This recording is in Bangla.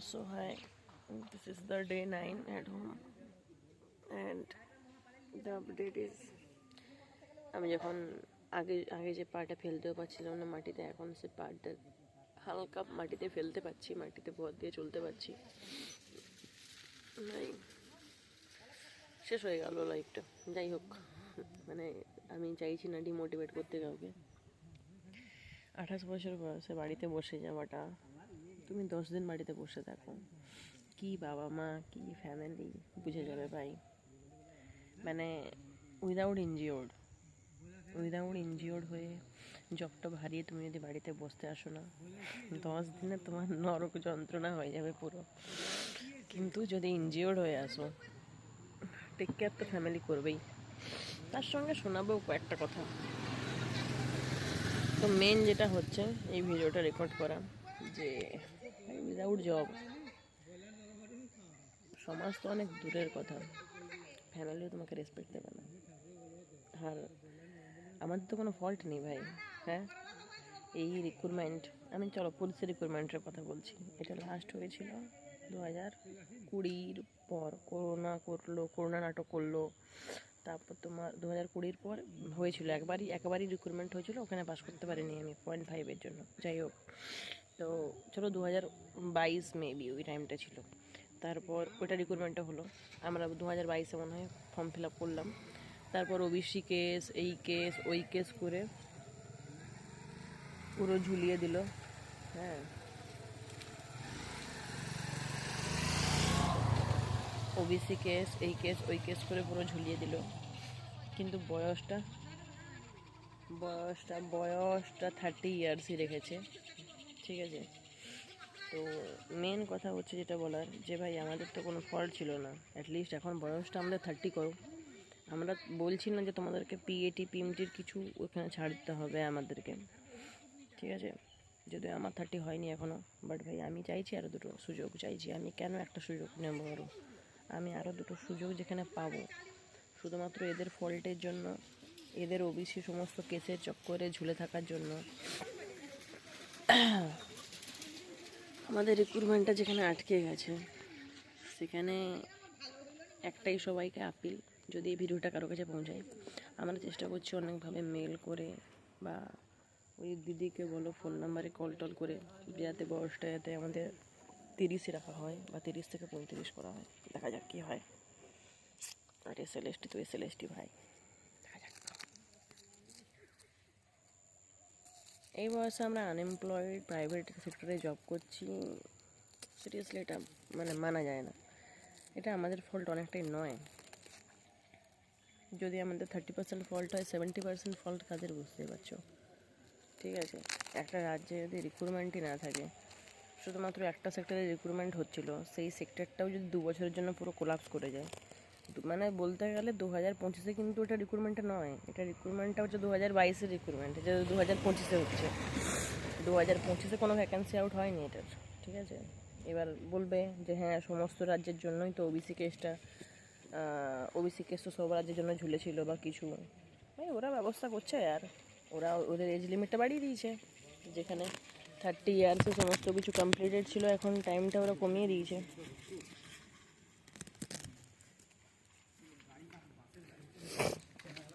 so hi. This is the day nine at home, and the update is আমি যখন আগে আগে যে পাটা ফেলতেও পারছিলাম না মাটিতে এখন সে পাটা হালকা মাটিতে ফেলতে পারছি মাটিতে ভর দিয়ে চলতে পারছি। নাই। শেষ হয়ে গেল লাইফটা যাই হোক মানে আমি চাইছি না ডিমোটিভেট করতে কাউকে। আঠাশ বছর বয়সে বাড়িতে বসে যাওয়াটা। তুমি দশ দিন বাড়িতে বসে থাকো। কি বাবা মা, কি ফ্যামিলি বুঝে যাবে ভাই। মানে উইদাউট ইনজিওর্ড উইদাউট ইনজিওর্ড হয়ে জবটা হারিয়ে তুমি যদি বাড়িতে বসতে আসো না, দশ দিনে তোমার নরক যন্ত্রণা হয়ে যাবে পুরো। কিন্তু যদি ইনজিওর্ড হয়ে আসো টেক কেয়ার তো ফ্যামিলি করবেই। তার সঙ্গে শোনাবেও কয়েকটা কথা। তো মেন যেটা হচ্ছে, এই ভিডিওটা রেকর্ড করা যে উইদাউট জব সমাজ তো অনেক দূরের কথা। ফ্যামিলিও তোমাকে রেসপেক্ট দেবে না। আর আমাদের তো কোনো ফল্ট নেই ভাই হ্যাঁ? এই রিক্রুটমেন্ট আমি চলো পুলিশের রিক্রুটমেন্টের কথা বলছি। এটা লাস্ট হয়েছিল দু হাজার কুড়ির পর করোনা করল করোনা নাটক করল। তারপর তোমার দু হাজার কুড়ির পর হয়েছিল একবারই একবারই রিক্রুটমেন্ট হয়েছিল, ওখানে পাস করতে পারিনি আমি পয়েন্ট ফাইভের জন্য। যাই হোক তো চলো দু হাজার বাইশ মেবি ওই টাইমটা ছিল। তারপর ওটা রিক্রুটমেন্টটা হলো। আমরা দু হাজার বাইশে মনে হয় ফর্ম ফিল আপ করলাম। তারপর ওবিসি কেস এই কেস ওই কেস করে পুরো ঝুলিয়ে দিল। হ্যাঁ। ওবিসি কেস এই কেস ওই কেস করে পুরো ঝুলিয়ে দিল। কিন্তু বয়সটা বয়সটা বয়সটা থার্টি ইয়ার্সই রেখেছে। ঠিক আছে? তো মেন কথা হচ্ছে যেটা বলার, যে ভাই আমাদের তো কোনো ফল্ট ছিল না। অ্যাটলিস্ট এখন বয়সটা আমাদের থার্টি করো। আমরা বলছি না যে তোমাদেরকে পিএটি পিএমটির কিছু ওখানে ছাড় দিতে হবে আমাদেরকে। ঠিক আছে? যদি আমার থার্টি হয়নি এখনও বাট ভাই আমি চাইছি আরও দুটো সুযোগ, চাইছি আমি কেন একটা সুযোগ নেব আরও আমি আরও দুটো সুযোগ যেখানে পাবো। শুধুমাত্র এদের ফল্টের জন্য, এদের ওবিসি সমস্ত কেসের চক্করে ঝুলে থাকার জন্য। আমাদের রিক্রুটমেন্টটা যেখানে আটকে গেছে, সেখানে একটাই সবাইকে আপিল যদি এই ভিডিওটা কারও কাছে পৌঁছায়। আমরা চেষ্টা করছি অনেকভাবে মেল করে বা ওই দিদিকে বলো ফোন নাম্বারে কল টল করে, যাতে বয়সটা যাতে আমাদের তিরিশে রাখা হয় বা তিরিশ থেকে পঁয়ত্রিশ করা হয়। দেখা যাক কী হয়। আর এস এল এসটি তো এস এল এসটি ভাই দেখা যাক এই বয়সে আমরা আনএমপ্লয়েড প্রাইভেট সেক্টরে জব করছি সিরিয়াসলি এটা মানে মানা যায় না। এটা আমাদের ফল্ট অনেকটাই নয়। যদি আমাদের থার্টি পার্সেন্ট ফল্ট হয় সেভেন্টি পার্সেন্ট ফল্ট কাদের বুঝতে পারছ? ঠিক আছে? একটা রাজ্যে যদি রিক্রুটমেন্টই না থাকে, শুধুমাত্র একটা সেক্টরে রিক্রুটমেন্ট হচ্ছিল, সেই সেক্টরটাও যদি দু বছরের জন্য পুরো কোলাপস করে যায় মানে বলতে গেলে দু হাজার পঁচিশে কিন্তু এটা রিক্রুটমেন্টটা নয়। এটা রিক্রুটমেন্টটা হচ্ছে দু হাজার বাইশের রিক্রুটমেন্ট যেটা দু হাজার পঁচিশে হচ্ছে। দু হাজার পঁচিশে কোনো ভ্যাকেন্সি আউট হয়নি এটার, ঠিক আছে? এবার বলবে যে হ্যাঁ সমস্ত রাজ্যের জন্যই তো ওবিসি কেসটা ওবিসি কেস তো সব রাজ্যের জন্য ঝুলেছিল বা কিছু। ভাই, ওরা ব্যবস্থা করছে আর। ওরা ওদের এজ লিমিটটা বাড়িয়ে দিয়েছে। যেখানে থার্টি ইয়ার্সে সমস্ত কিছু কমপ্লিটেড ছিল, এখন টাইমটা ওরা কমিয়ে দিয়েছে।